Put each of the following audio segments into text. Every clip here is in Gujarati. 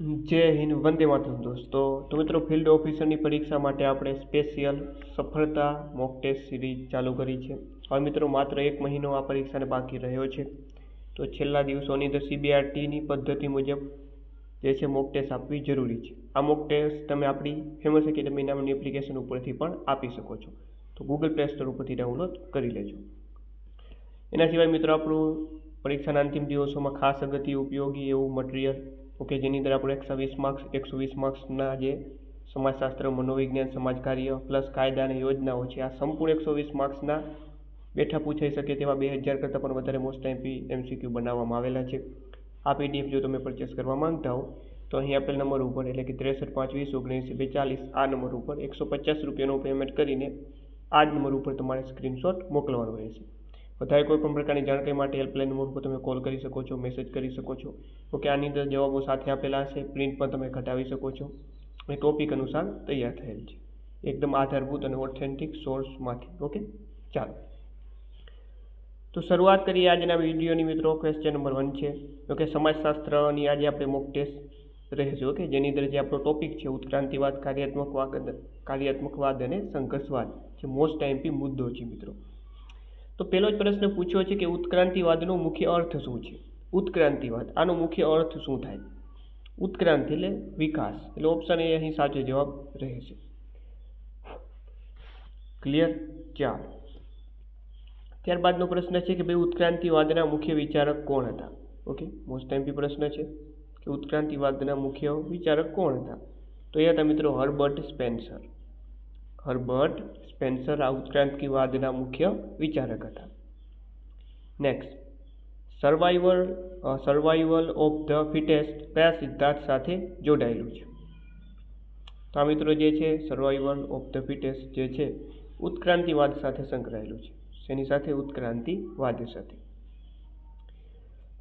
જય હિન્દ, વંદે માતરમ દોસ્તો. તો મિત્રો, ફિલ્ડ ઓફિસરની પરીક્ષા માટે આપણે સ્પેશિયલ સફળતા મોક ટેસ્ટ સિરીઝ ચાલુ કરી છે. હવે મિત્રો, માત્ર એક મહિનો આ પરીક્ષાને બાકી રહ્યો છે. તો છેલ્લા દિવસોની અંદર સીબીઆરટીની પદ્ધતિ મુજબ જે છે મોક ટેસ્ટ આપવી જરૂરી છે. આ મોક ટેસ્ટ તમે આપણી ફેમસ એકેડમી નામની એપ્લિકેશન ઉપરથી પણ આપી શકો છો. તો ગૂગલ પ્લે સ્ટોર ઉપરથી ડાઉનલોડ કરી લેજો. એના સિવાય મિત્રો, આપણું પરીક્ષાના અંતિમ દિવસોમાં ખાસ અગત્ય ઉપયોગી એવું મટીરિયલ ઓકે, જેની અંદર આપણે એકસો વીસ માર્ક્સ એકસો વીસ માર્ક્સના જે સમાજશાસ્ત્ર, મનોવિજ્ઞાન સમાજ કાર્ય પ્લસ કાયદા અને યોજનાઓ છે, આ સંપૂર્ણ એકસો વીસ માર્ક્સના બેઠા પૂછાઈ શકે તેવા બે હજાર કરતાં પણ વધારે મોસ્ટ એમપી એમસીક્યુ બનાવવામાં આવેલા છે. આ પીડીએફ જો તમે પરચેસ કરવા માંગતા હો, તો અહીં આપેલ નંબર ઉપર, એટલે કે ત્રેસઠ પાંચ વીસ ઓગણીસી, બેચાલીસ, આ નંબર ઉપર એકસો પચાસ રૂપિયાનું પેમેન્ટ કરીને આ જ નંબર ઉપર તમારે સ્ક્રીનશોટ મોકલવાનો રહેશે. વધારે કોઈ પણ પ્રકારની જાણકારી માટે હેલ્પલાઇન નંબર ઉપર તમે કોલ કરી શકો છો મેસેજ કરી શકો છો. ઓકે, આની અંદર જવાબો સાથે આપેલા હશે પ્રિન્ટ પણ તમે ઘટાવી શકો છો. અને ટોપિક અનુસાર તૈયાર થયેલ છે. એકદમ આધારભૂત અને ઓથેન્ટિક સોર્સમાંથી ઓકે, ચાલો. તો શરૂઆત કરીએ આજના વિડીયોની મિત્રો ક્વેશ્ચન નંબર વન છે. ઓકે, સમાજશાસ્ત્રની આજે આપણે મોક ટેસ્ટ રહેશે. ઓકે, જેની અંદર જે આપણો ટોપિક છે, ઉત્ક્રાંતિવાદ, કાર્યાત્મકવાદ કાર્યાત્મકવાદ અને સંઘર્ષવાદ, જે મોસ્ટ આઈમ્પી મુદ્દો છે મિત્રો. તો પહેલો જ પ્રશ્ન પૂછ્યો છે કે ઉત્ક્રાંતિવાદનો મુખ્ય અર્થ શું છે? ઉત્ક્રાંતિવાદ. આનો મુખ્ય અર્થ શું થાય? ઉત્ક્રાંતિ એટલે વિકાસ. એટલે ઓપ્શન એ અહીં સાચો જવાબ રહેશે ક્લિયર ચાર ત્યારબાદનો પ્રશ્ન છે કે ભાઈ ઉત્ક્રાંતિવાદના મુખ્ય વિચારક કોણ હતા? ઓકે મોસ્ટ ટાઈમ બી પ્રશ્ન છે કે ઉત્ક્રાંતિવાદના મુખ્ય વિચારક કોણ હતા? તો એ હતા મિત્રો હર્બર્ટ સ્પેન્સર. હર્બર્ટ સ્પેન્સર આ ઉત્ક્રાંતિવાદના મુખ્ય વિચારક હતા. Next survival survival of the fittest કયા સિદ્ધાંત સાથે જોડાયેલું છે? તો આ મિત્રો જે છે સર્વાઈવલ ઓફ ધ ફિટેસ્ટ જે છે, ઉત્ક્રાંતિવાદ સાથે સંકળાયેલું છે. શેની સાથે? ઉત્ક્રાંતિવાદ સાથે.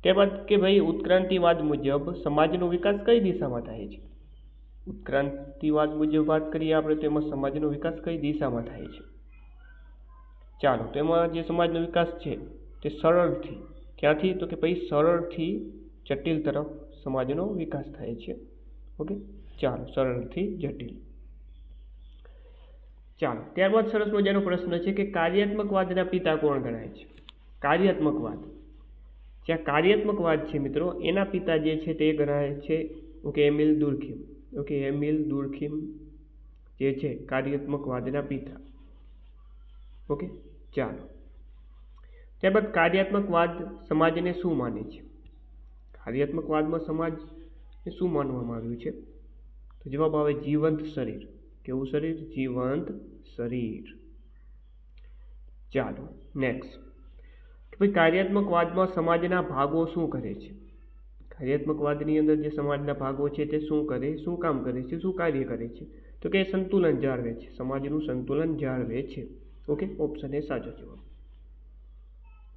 ત્યારબાદ કે ભાઈ, ઉત્ક્રાંતિવાદ મુજબ સમાજનો વિકાસ કઈ દિશામાં થાય છે? ઉત્ક્રાંતિવાદ મુજબ વાત કરીએ આપણે, તો એમાં સમાજનો વિકાસ કઈ દિશામાં થાય છે? ચાલો, તો એમાં જે સમાજનો વિકાસ છે, તે સરળથી, ક્યાંથી? તો કે ભાઈ સરળથી જટિલ તરફ સમાજનો વિકાસ થાય છે. ઓકે? ચાલો, સરળથી જટિલ. ચાલો, ત્યારબાદ સરસ મજાનો પ્રશ્ન છે કે કાર્યાત્મકવાદના પિતા કોણ ગણાય છે? કાર્યાત્મકવાદ. જ્યાં કાર્યાત્મકવાદ છે મિત્રો, એના પિતા જે છે તે ગણાય છે, okay, Emile Durkheim. Okay Emile Durkheim જે છે કાર્યાત્મકવાદના પિતા. ઓકે, ચાલો. ત્યારબાદ કાર્યાત્મકવાદ સમાજને શું માને છે? કાર્યાત્મકવાદમાં સમાજને શું માનવામાં આવ્યું છે? તો જવાબ આવે જીવંત શરીર. કેવું શરીર? જીવંત શરીર. ચાલો નેક્સ્ટ કે ભાઈ કાર્યાત્મકવાદમાં સમાજના ભાગો શું કરે છે? કાર્યાત્મકવાદની અંદર જે સમાજના ભાગો છે તે શું કરે, શું કામ કરે છે, શું કાર્ય કરે છે? તો કે સંતુલન જાળવે છે. સમાજનું સંતુલન જાળવે છે. ઓકે? ઓપ્શન એ સાચો જવાબ.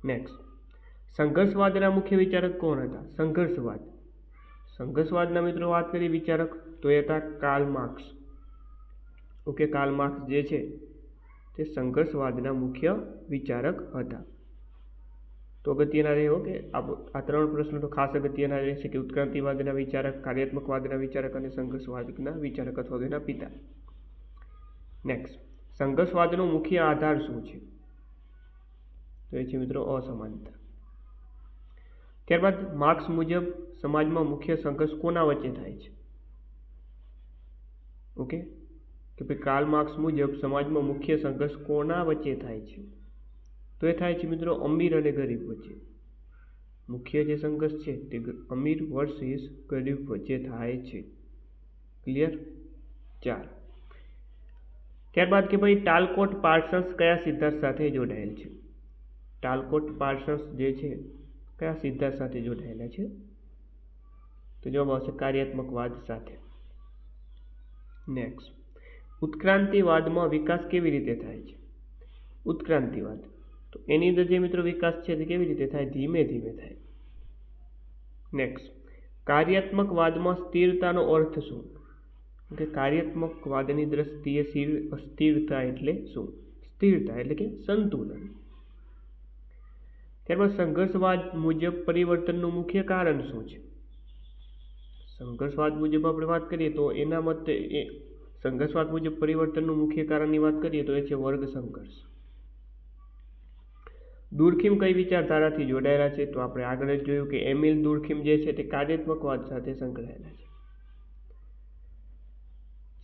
નેક્સ્ટ સંઘર્ષવાદના મુખ્ય વિચારક કોણ હતા? સંઘર્ષવાદ. સંઘર્ષવાદના મિત્રો વાત કરીએ વિચારક, તો એ હતા Karl Marx okay? Karl Marx જે છે તે સંઘર્ષવાદના મુખ્ય વિચારક હતા. તો અગત્યના રહે કે આ ત્રણ પ્રશ્નો તો ખાસ અગત્યના રહેશે કે ઉત્ક્રાંતિવાદના વિચારક, કાર્યાત્મકવાદના વિચારક અને સંઘર્ષવાદના વિચારક અથવા તેના પિતા. નેક્સ્ટ સંઘર્ષવાદનો મુખ્ય આધાર શું છે? તો એ છે મિત્રો અસમાનતા. ત્યારબાદ માર્ક્સ મુજબ સમાજમાં મુખ્ય સંઘર્ષ કોના વચ્ચે થાય છે? ઓકે? કે ભાઈ કાલ માર્ક્સ મુજબ સમાજમાં મુખ્ય સંઘર્ષ કોના વચ્ચે થાય છે? તો એ થાય છે મિત્રો અમીર અને ગરીબ વચ્ચે. મુખ્ય જે સંઘર્ષ છે તે અમીર વર્સિસ ગરીબ વચ્ચે થાય છે. ક્લિયર? ચાર. ત્યારબાદ કે ભાઈ ટાલકોટ પાર્સન્સ કયા સિદ્ધાંત સાથે જોડાયેલ છે? ટાલકોટ પાર્સન્સ જે છે કયા સિદ્ધાંત સાથે જોડાયેલા છે? તો જવાબ આવશે કાર્યાત્મકવાદ સાથે. નેક્સ્ટ ઉત્ક્રાંતિવાદમાં વિકાસ કેવી રીતે થાય છે? ઉત્ક્રાંતિવાદ. તો એની અંદર જે મિત્રો વિકાસ છે, તે કેવી રીતે થાય? ધીમે ધીમે થાય. નેક્સ્ટ કાર્યાત્મકવાદમાં સ્થિરતાનો અર્થ શું? કે કાર્યાત્મકવાદની દ્રષ્ટિએ સ્થિર સ્થિરતા એટલે શું? સ્થિરતા એટલે કે સંતુલન. ત્યારબાદ સંઘર્ષવાદ મુજબ પરિવર્તનનું મુખ્ય કારણ શું છે? સંઘર્ષવાદ મુજબ આપણે વાત કરીએ તો એના મતે એ, સંઘર્ષવાદ મુજબ પરિવર્તનનું મુખ્ય કારણની વાત કરીએ તો એ છે વર્ગ સંઘર્ષ. દુર્ખીમ કઈ વિચારધારાથી જોડાયેલા છે? તો આપણે આગળ જ જોયું કે એમિલ દુર્ખીમ જે છે તે કાર્યાત્મકવાદ સાથે સંકળાયેલા છે.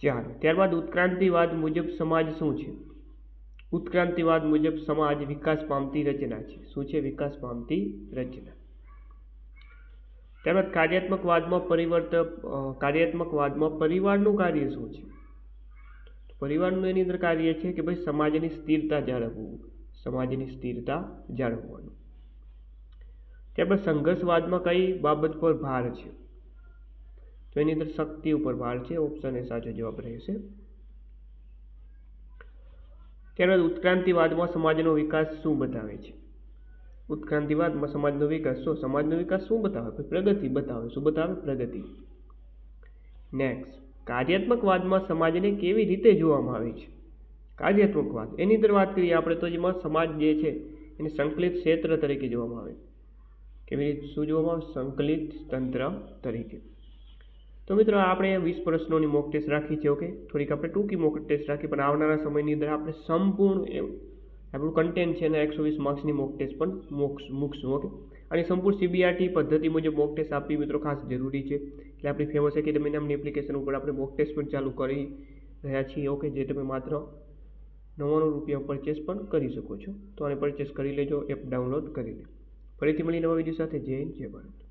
ચાલો, ત્યારબાદ ઉત્ક્રાંતિવાદ મુજબ સમાજ શું છે? ઉત્ક્રાંતિવાદ મુજબ સમાજ વિકાસ પામતી રચના છે. શું છે વિકાસ પામતી રચના? ત્યારબાદ કાર્યાત્મકવાદમાં પરિવર્તન કાર્યાત્મકવાદમાં પરિવારનું કાર્ય શું છે? પરિવારનું એની અંદર કાર્ય છે કે ભાઈ સમાજની સ્થિરતા જાળવવું. સમાજની સ્થિરતા જાળવવાનું. ત્યારબાદ સંઘર્ષવાદમાં કઈ બાબત પર ભાર છે? તો એની અંદર શક્તિ ઉપર ભાર છે ઓપ્શન એ સાચો જવાબ રહેશે. ત્યારબાદ ઉત્ક્રાંતિવાદમાં સમાજનો વિકાસ શું બતાવે છે? ઉત્ક્રાંતિવાદમાં સમાજનો વિકાસ શું? સમાજનો વિકાસ શું બતાવે? પ્રગતિ બતાવે? શું બતાવે? પ્રગતિ. નેક્સ્ટ કાર્યાત્મકવાદમાં સમાજને કેવી રીતે જોવામાં આવે છે? કાર્યાત્મકવાદ એની અંદર વાત કરીએ આપણે તો જેમાં સમાજ જે છે, એને સંકલિત ક્ષેત્ર તરીકે જોવામાં આવે. કેવી રીતે શું જોવામાં આવે? સંકલિત તંત્ર તરીકે. તો મિત્રો, આપણે વીસ પ્રશ્નોની મોક ટેસ્ટ રાખી છે ઓકે થોડીક આપણે ટૂંકી મોક ટેસ્ટ રાખી, પણ આવનારા સમયની અંદર આપણે સંપૂર્ણ આપણું કન્ટેન્ટ છે ને એકસો વીસ માર્ક્સની મોક ટેસ્ટ પણ મોક્ષ મૂકશું ઓકે અને સંપૂર્ણ સીબીઆરટી પદ્ધતિ મુજબ મોક ટેસ્ટ આપવી મિત્રો ખાસ જરૂરી છે. એટલે આપણી ફેમસ એકેડમી નામની એપ્લિકેશન ઉપર આપણે મોક ટેસ્ટ પણ ચાલુ કરી રહ્યા છીએ ઓકે જે તમે માત્ર નવ્વાણું રૂપિયા પરચેસ પણ કરી શકો છો. તો આને પરચેસ કરી લેજો એપ ડાઉનલોડ કરી લે. ફરીથી મળી નવા વીડિયો સાથે. જય જય ભારત.